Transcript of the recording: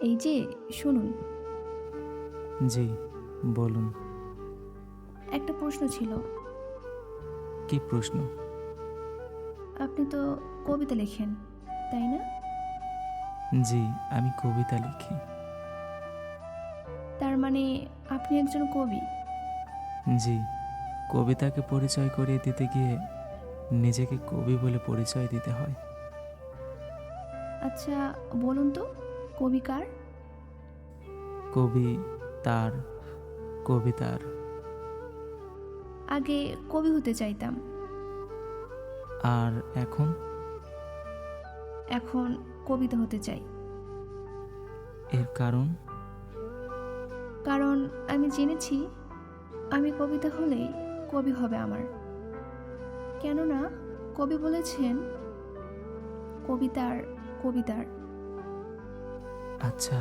এই যে শুনুন। জি বলুন। একটা প্রশ্ন ছিল। কি প্রশ্ন? আপনি তো কবিতা লেখেন তাই না? জি আমি কবিতা লিখি। তার মানে আপনি একজন কবি? জি কবিতাকে পরিচয় করিয়ে দিতে গিয়ে নিজেকে কবি বলে পরিচয় দিতে হয়। আচ্ছা বলুন তো। কবি কার কবি তার। কবিতার আগে কবি হতে চাইতাম। আর এখন? এখন কবিতা হতে চাই। এর কারণ? কারণ আমি জেনেছি আমি কবিতা হলেই কবি হবে আমার। কেননা কবি বলেছেন কবিতার কবিতার আচ্ছা।